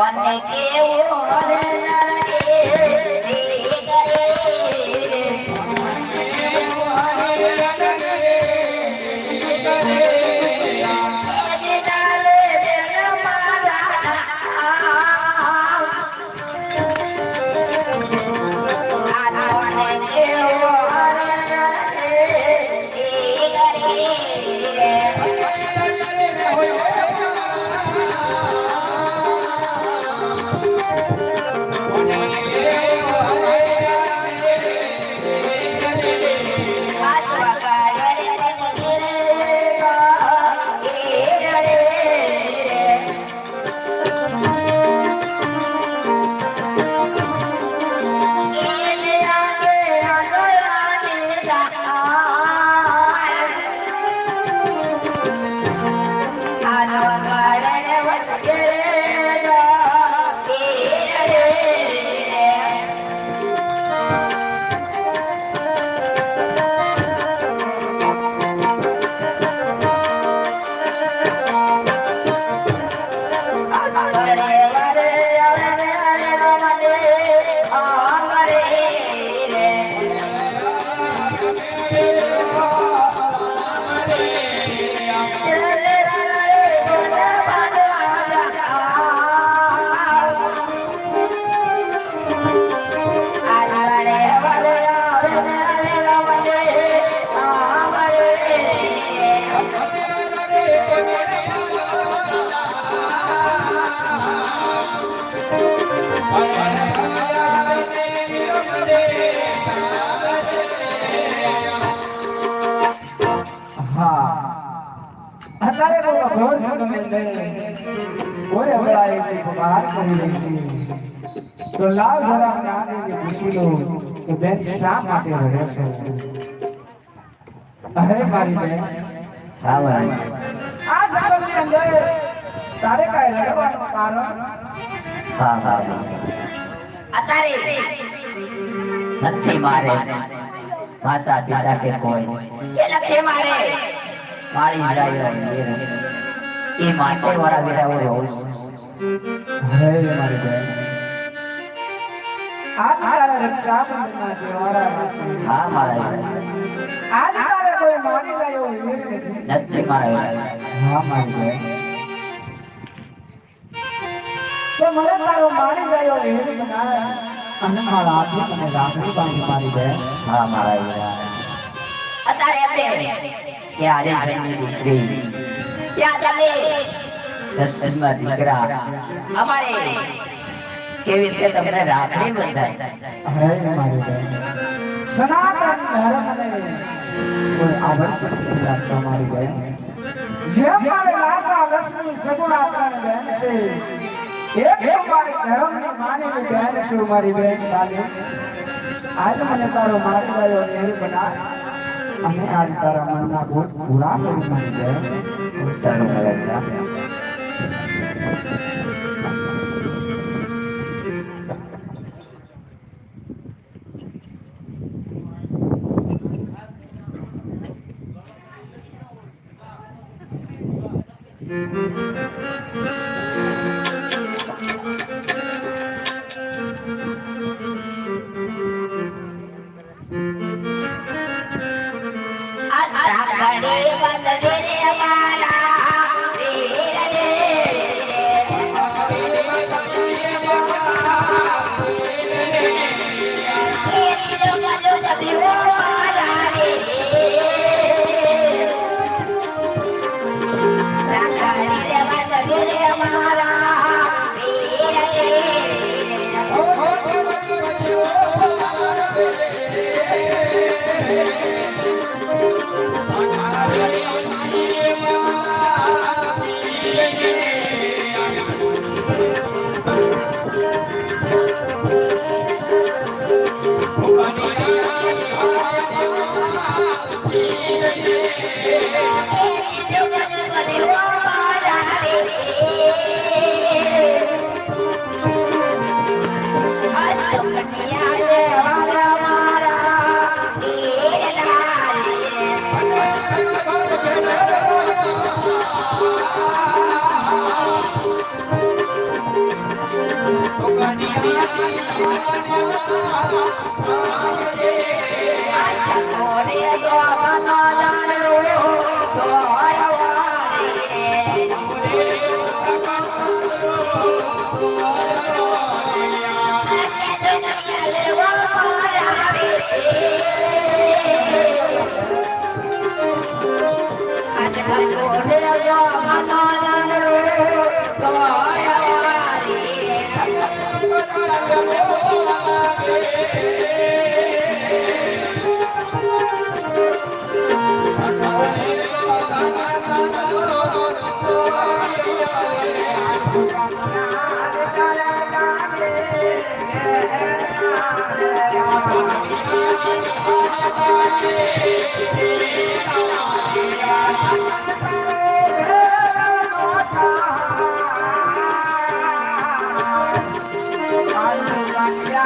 অনেকে અત્યારે તો ઘર છોડો મેં દે કોઈ અબળાય નહીં બહાર કરી રહી છે તો લાવ જરા મને આને જે પૂછી લો કે બેન શા માટે રહે છે અરે મારી બેન હા ભાઈ આ જગતની અંદર તારે કાંઈ રહેવાનું કારણ હા હા અત્યારે નથી મારે માતા પિતા કે કોઈ કે નથી મારે મારી જાય એ માટે વાળા બેટા હું રહું છું. અરે મારી બેન. આજ તારા રક્ષાબંધનના તહેવારમાં હા મારા આજ તારે કોઈ માની જાય નથી. નથી મારા હા મારી બેન. તો મને તારો માની જાય એવો બનાય અને મારા હાથે મને રાખડી બાંધી મારી બેન. હા મારા અત્યારે કે આજે જઈને દીકરી. ત્યાં તમે દસમા દીકરા. અમારે કેવી રીતે તમને રાખડી બંધાય? સનાતન ધર્મને કોઈ આવશ્યક નથી રાખતા મારી બેન? જેમ મારે લાસા લક્ષ્મી સગુણા ત્રણ બેન છે એક મારી ધર્મની માની બેન છું મારી બેન કાલે આજ મને તારો મારી ગયો નેર બના અને આજ તારા મનના ભૂત પૂરા કરી મળે રાખડી બંધે રે મારા Oh, I'm Yeah.